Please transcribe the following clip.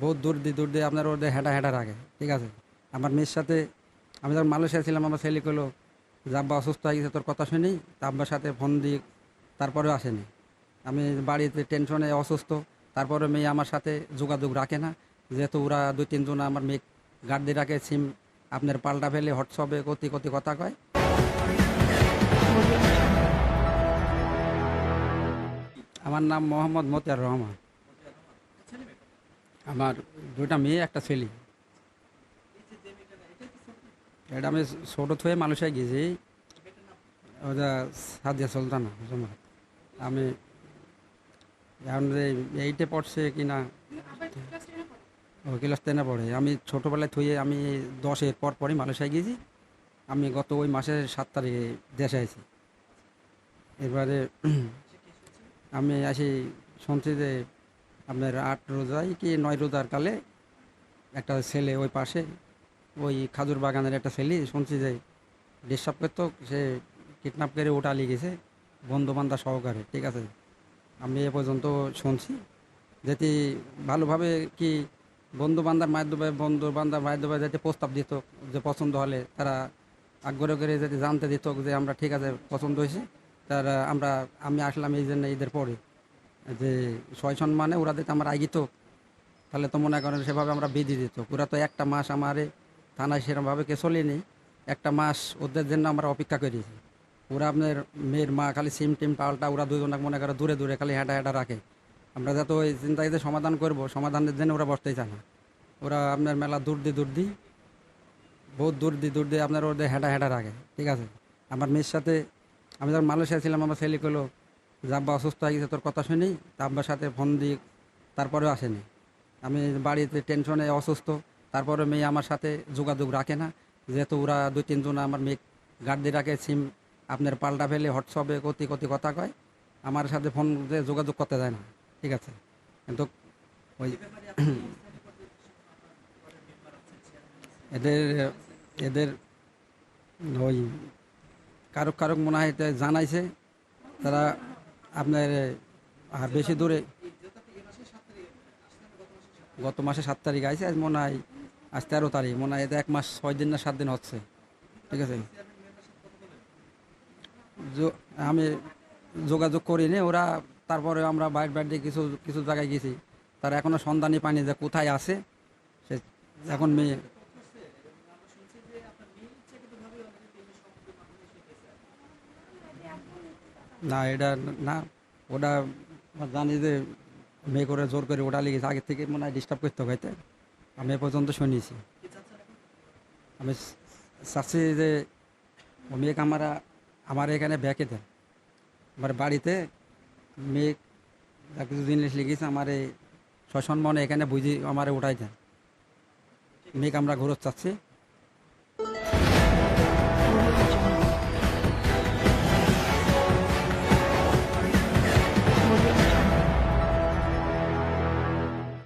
বহুত দূর দিয়ে দূর দিয়ে আপনার ওদের হেঁটা হেঁটা রাখে, ঠিক আছে? আমার মেয়ের সাথে আমি যখন মালয়েশিয়া ছিলাম, আমার ছেলে করল যে আব্বা অসুস্থ হয়ে গেছে, তোর কথা শুনি? আব্বার সাথে ফোন দিয়ে তারপরেও আসেনি। আমি বাড়িতে টেনশনে অসুস্থ তারপরে মেয়ে আমার সাথে যোগাযোগ রাখে না। যেহেতু ওরা দুই তিনজন আমার মেয়ে গার্ড দিয়ে রাখে, সিম আপনার পাল্টা ফেলে হোয়াটসঅ্যাপে কতি কতি কথা কয়। আমার নাম মোহাম্মদ মতিয়ার রহমান। আমার দুটা মেয়ে, একটা ছেলে। এটা আমি ছোটো থয়ে মানুষে গেছি। ওটা সাদিয়া সুলতানা, জমা। আমি এখন এইটে পড়ছে কি না, ও ক্লাস টেনে পড়ে। আমি ছোটোবেলায় থুয়ে আমি দশের পর পরই মালয়েশিয়ায় গিয়েছি আমি গত ওই মাসের সাত তারিখে দেশে আছি এবারে আমি আসি শুনছি যে আপনার আট রোজায় কি নয় রোজার কালে একটা ছেলে ওই পাশে, ওই খাজুর বাগানের একটা ছেলে শুনছি যে ডিস্টার্ব করতো সে কিডন্যাপ করে ওটা গেছে, বন্ধু বান্ধব সহকারে, ঠিক আছে? আমি এ পর্যন্ত শুনছি। যেটি ভালোভাবে কি বন্ধু বান্ধার মাধ্যমে, বন্ধু বান্ধার মাধ্যমে যাতে প্রস্তাব দিত যে পছন্দ হলে, তারা আগ্রহ করে যদি জানতে দিত যে আমরা ঠিক আছে, পছন্দ হয়েছে, তারা আমরা, আমি আসলাম এই জন্য ঈদের পরে। যে ছয় সম্মানে ওরা দিতে আমার আগিত তাহলে তো মনে করেন সেভাবে আমরা বিধি দিত। ওরা তো একটা মাস আমারে থানায় সেরকমভাবে কে চলিনি একটা মাস ওদের জন্য আমরা অপেক্ষা করেছি। ওরা আপনার মেয়ের মা খালি সিম টিম পাল্টা, ওরা দুজনকে মনে করে দূরে দূরে খালি হেঁটা হেঁটা রাখে। আমরা যাতে ওই চিন্তাকে সমাধান করব, সমাধানের জন্য ওরা বসতেই চায় না। ওরা আপনার মেলা দূর দিয়ে দূর দিয়ে বহুত দূর দিয়ে দূর দিয়ে আপনার ওদের হেঁটা হেঁটা রাখে, ঠিক আছে? আমার মেয়ের সাথে, আমি যখন মালয়েশিয়া ছিলাম, আমার ছেলে করল যে আব্বা অসুস্থ হয়ে গেছে, তোর কথা শুনি আব্বার সাথে ফোন দিয়ে তারপরেও আসেনি। আমি বাড়িতে টেনশনে অসুস্থ তারপরে মেয়ে আমার সাথে যোগাযোগ রাখে না। যেহেতু ওরা দুই তিনজন আমার মেয়ে গার্ড রাখে সিম আপনার পাল্টা ফেলে, হোয়াটসঅ্যাপে কতি কতি কথা কয়, আমার সাথে ফোন দিয়ে যোগাযোগ করতে দেয় না, ঠিক আছে? কিন্তু ওই এদের এদের ওই কারক কারক মনে হয় জানাইছে, তারা আপনার, আর বেশি দূরে। গত মাসে সাত তারিখ আছে আজ মনে হয়, আজ তেরো তারিখ, মনে হয় এক মাস, ছয় দিন না সাত দিন হচ্ছে। ঠিক আছে? আমি যোগাযোগ করিনি, ওরা তারপরে আমরা বাইরে বাইরে দিয়ে কিছু কিছু জায়গায় গেছি। তারা এখনও সন্ধানই পায়নি যে কোথায় আছে। সে, এখন মেয়ে না, এটা না, ওটা জানি যে মেয়ে করে জোর করে ওটা লেগেছে, আগে থেকে মনে হয় ডিস্টার্ব করতে হইতে আমি এ পর্যন্ত শুনিয়েছি আমি চাচ্ছি যে মেয়েকে আমার আমার এখানে ব্যাকে দেন। আমার বাড়িতে মেয়ে কিছু জিনিস লিখেছে আমার এই শ্মশান মনে এখানে বুঝি আমার উঠাই দেন। মেয়েকে আমরা ঘুরত চাচ্ছি।